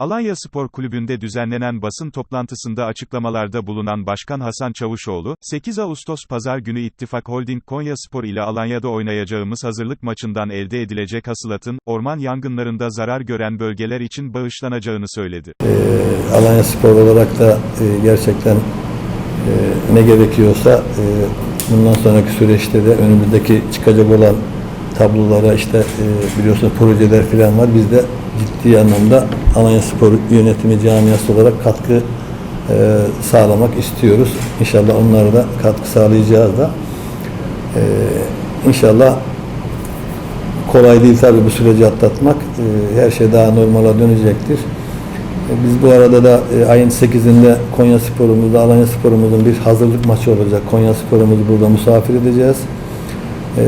Alanya Spor Kulübü'nde düzenlenen basın toplantısında açıklamalarda bulunan Başkan Hasan Çavuşoğlu, 8 Ağustos Pazar günü İttifak Holding Konya Spor ile Alanya'da oynayacağımız hazırlık maçından elde edilecek hasılatın, orman yangınlarında zarar gören bölgeler için bağışlanacağını söyledi. Ee, Alanya Spor olarak da e, gerçekten e, ne gerekiyorsa e, bundan sonraki süreçte de önümüzdeki çıkacak olan tablolara işte e, biliyorsunuz projeler falan var. Biz de ciddi anlamda Alanya Spor yönetimi camiası olarak katkı e, sağlamak istiyoruz. İnşallah onlara da katkı sağlayacağız da. E, İnşallah kolay değil tabii bu süreci atlatmak. E, Her şey daha normala dönecektir. Biz bu arada da ayın 8'inde Konya Spor'umuzda, Alanya Spor'umuzun bir hazırlık maçı olacak. Konya Spor'umuzu burada misafir edeceğiz. E,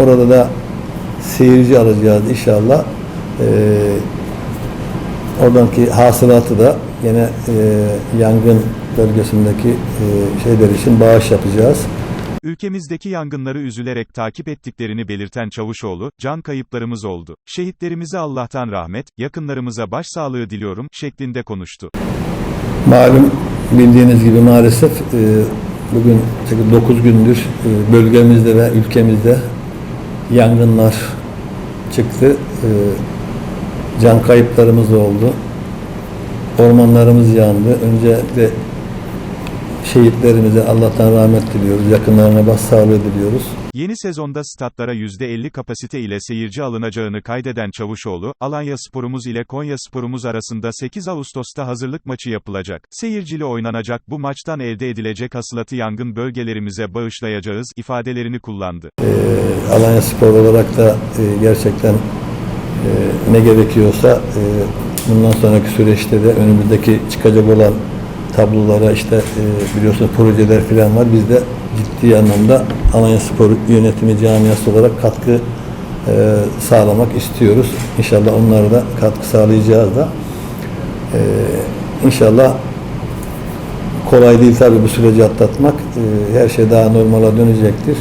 Orada da seyirci alacağız inşallah. E, Oradaki hasılatı da yine e, yangın bölgesindeki e, şeyler için bağış yapacağız. Ülkemizdeki yangınları üzülerek takip ettiklerini belirten Çavuşoğlu, can kayıplarımız oldu. Şehitlerimize Allah'tan rahmet, yakınlarımıza başsağlığı diliyorum, şeklinde konuştu. Malum bildiğiniz gibi maalesef e, bugün 9 gündür e, bölgemizde ve ülkemizde yangınlar çıktı. E, can kayıplarımız oldu. Ormanlarımız yandı. Öncelikle şehitlerimize Allah'tan rahmet diliyoruz. Yakınlarına başsağlığı diliyoruz. Yeni sezonda statlara %50 kapasite ile seyirci alınacağını kaydeden Çavuşoğlu, Alanya Sporumuz ile Konya Sporumuz arasında 8 Ağustos'ta hazırlık maçı yapılacak. Seyircili oynanacak bu maçtan elde edilecek hasılatı yangın bölgelerimize bağışlayacağız, ifadelerini kullandı. E, Alanya Spor olarak da e, gerçekten e, ne gerekiyorsa e, bundan sonraki süreçte de önümüzdeki çıkacak olan tablolara işte e, biliyorsunuz projeler falan var. Biz de ciddi anlamda Alanya Spor yönetimi camiası olarak katkı e, sağlamak istiyoruz. İnşallah onlara da katkı sağlayacağız da. E, İnşallah kolay değil tabii bu süreci atlatmak. E, Her şey daha normala dönecektir.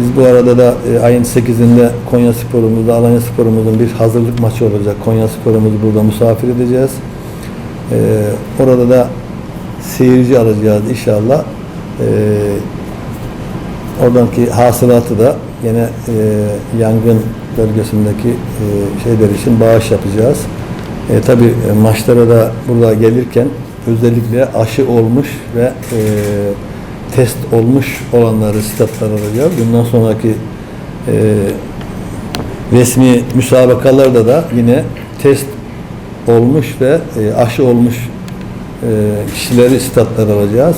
Biz bu arada da ayın 8'inde Konya Spor'umuzda, Alanya Spor'umuzun bir hazırlık maçı olacak. Konya Spor'umuzu burada misafir edeceğiz. E, Orada da seyirci alacağız inşallah. E, Oradaki hasılatı da yine e, yangın bölgesindeki e, şeyler için bağış yapacağız. E, tabii e, maçlara da burada gelirken özellikle aşı olmuş ve e, test olmuş olanları statlara alacağız. Bundan sonraki e, resmi müsabakalarda da yine test olmuş ve e, aşı olmuş kişileri statlara alacağız.